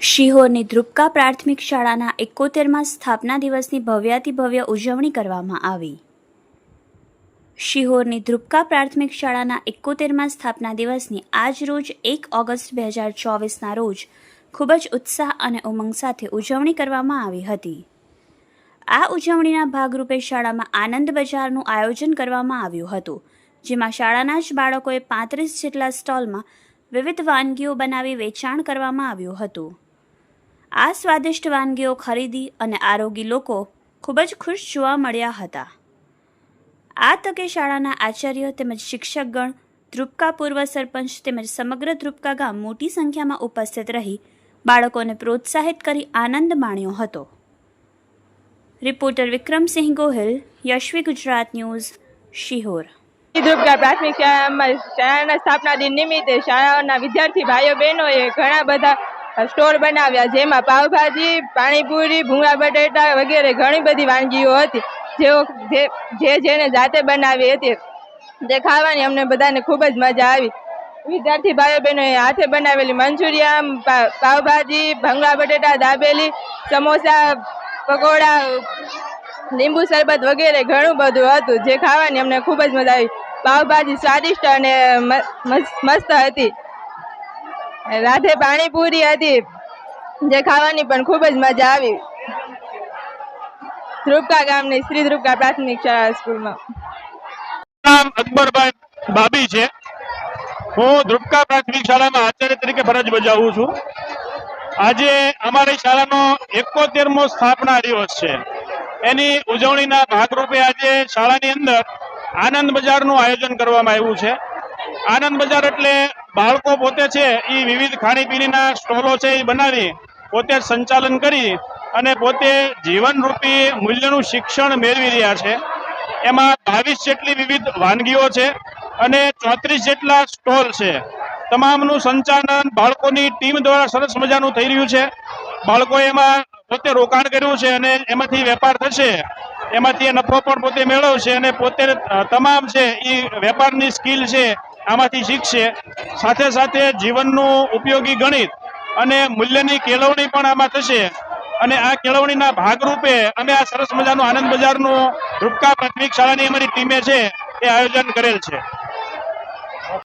શિહોરની ધ્રુપકા પ્રાથમિક શાળાના એકોતેરમાં સ્થાપના દિવસની ભવ્યાતિભવ્ય ઉજવણી કરવામાં આવી. શિહોરની ધ્રુપકા પ્રાથમિક શાળાના એકોતેરમાં સ્થાપના દિવસની આજ રોજ એક ઓગસ્ટ બે હજાર ચોવીસના રોજ ખૂબ જ ઉત્સાહ અને ઉમંગ સાથે ઉજવણી કરવામાં આવી હતી. આ ઉજવણીના ભાગરૂપે શાળામાં આનંદ બજારનું આયોજન કરવામાં આવ્યું હતું, જેમાં શાળાના જ બાળકોએ પાંત્રીસ જેટલા સ્ટોલમાં વિવિધ વાનગીઓ બનાવી વેચાણ કરવામાં આવ્યું હતું. આ સ્વાદિષ્ટ વાનગીઓ ખરીદી અને આરોગી લોકો ખૂબ જ ખુશ જોવા મળ્યા હતા. આ તકે શાળાના આચાર્ય તેમજ શિક્ષકગણ, ધ્રુપકા પૂર્વ સરપંચ તેમજ સમગ્ર ધ્રુપકા ગામ મોટી સંખ્યામાં ઉપસ્થિત રહી બાળકોને પ્રોત્સાહિત કરી આનંદ માણ્યો હતો. રિપોર્ટર વિક્રમસિંહ ગોહિલ યશવી ગુજરાત ન્યૂઝ શિહોર ધ્રુપકા પ્રાથમિક શાળામાં શાળાના સ્થાપના દિન નિમિત્તે શાળાઓના વિદ્યાર્થી ભાઈઓ બહેનોએ ઘણા બધા સ્ટોર બનાવ્યા, જેમાં પાવભાજી, પાણીપુરી, ભૂંગળા, બટેટા વગેરે ઘણી બધી વાનગીઓ હતી. જેઓ જે જેને જાતે બનાવી હતી જે ખાવાની અમને બધાને ખૂબ જ મજા આવી. વિદ્યાર્થી ભાઈઓ બહેનોએ હાથે બનાવેલી મંચુરિયન, પા- પાવભાજી, ભંગળા, બટેટા, દાબેલી, સમોસા પકોડા, લીંબુ શરબત વગેરે ઘણું બધું હતું. જે ખાવાની અમને ખૂબ જ મજા આવી. પાવભાજી સ્વાદિષ્ટ અને મસ્ત હતી. રાધે પાણીપુરી હતી. જે ખાવાની પણ ખૂબ જ મજા આવી. ધ્રુપકા ગામની શ્રી ધ્રુપકા પ્રાથમિક શાળા સ્કૂલમાં. નામ અકબરભાઈ બાબી છે. હું ધ્રુપકા પ્રાથમિક શાળામાં આચાર્ય તરીકે ફરજ બજાવું છું. આજે અમારી શાળાનો એકોતેરમો સ્થાપના દિવસ છે. એની ઉજવણીના ભાગરૂપે આજે શાળાની અંદર આનંદ બજારનું આયોજન કરવામાં આવ્યું છે. આનંદ બજાર એટલે બાળકો પોતે છે એ વિવિધ ખાણીપીણીના સ્ટોલો છે એ બનાવી પોતે સંચાલન કરી અને પોતે જીવનરૂપી મૂલ્યનું શિક્ષણ મેળવી રહ્યા છે. એમાં બાવીસ જેટલી વિવિધ વાનગીઓ છે અને ચોત્રીસ જેટલા સ્ટોલ છે. તમામનું સંચાલન બાળકોની ટીમ દ્વારા સરસ મજાનું થઈ રહ્યું છે. બાળકો એમાં પોતે રોકાણ કર્યું છે અને એમાંથી વેપાર થશે. એમાંથી એ નફો પણ પોતે મેળવશે અને પોતે તમામ છે એ વેપારની સ્કિલ છે આમાંથી શીખશે. સાથે સાથે જીવનનું ઉપયોગી ગણિત અને મૂલ્યની કેળવણી પણ આમાં થશે. અને આ કેળવણીના ભાગરૂપે અમે આ સરસ મજાનું આનંદ બજારનું રૂપકા પ્રાથમિક શાળાની અમારી ટીમે છે એ આયોજન કરેલ છે.